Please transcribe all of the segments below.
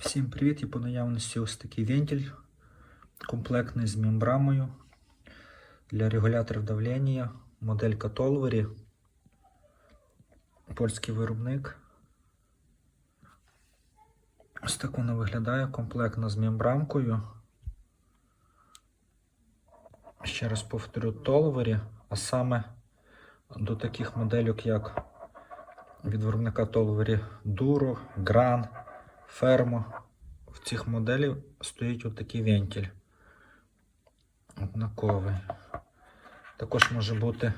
Всім привіт! І по наявності ось такий вентиль комплектний з мембрамою для регуляторів давлення, моделька Толвері, польський виробник. Ось так вона виглядає комплектна з мембрамкою. Ще раз повторю Толвері, а саме до таких модельок, як від виробника Толвері Duro, Gran, Fermo. В цих моделів стоїть отакий вентиль. Однаковий. Також може бути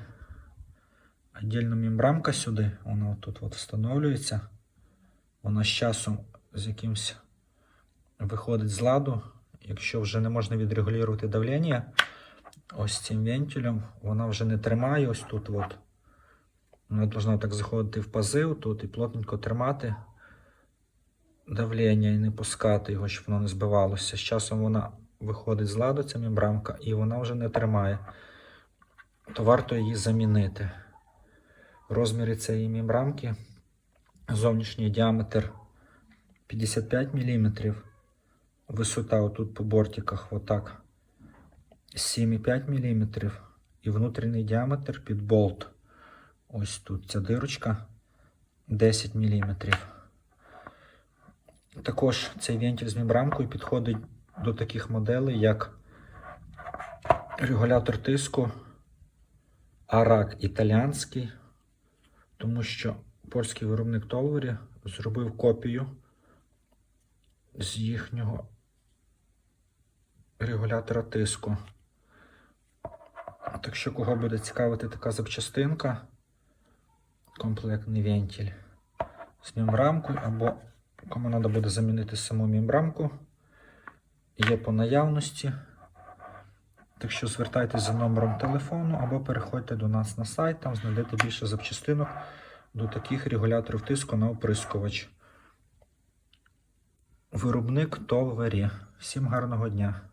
віддільна мембрамка сюди. Вона тут от встановлюється. Вона з часом з якимось виходить з ладу. Якщо вже не можна відрегулювати давлення, ось цим вентилем вона вже не тримає ось тут. от. Вона повинна так заходити в пази тут і плотненько тримати давлення і не пускати його, щоб воно не збивалося. З часом вона виходить з ладу, ця мембрамка, і вона вже не тримає. То варто її замінити. Розміри цієї мембрамки, зовнішній діаметр 55 мм, висота отут по бортиках, отак, 7,5 мм, і внутрішній діаметр під болт. Ось тут ця дирочка 10 мм. Також цей вентиль з мембрамкою підходить до таких моделей, як регулятор тиску Арак італіанський, тому що польський виробник Толвері зробив копію з їхнього регулятора тиску. Так що, кого буде цікавити така запчастинка, комплектний вентиль з мембрамкою, або кому треба буде замінити саму мембранку, є по наявності. Так що звертайтеся за номером телефону або переходьте до нас на сайт, там знайдете більше запчастинок до таких регуляторів тиску на оприскувач. Виробник Толвері. Всім гарного дня!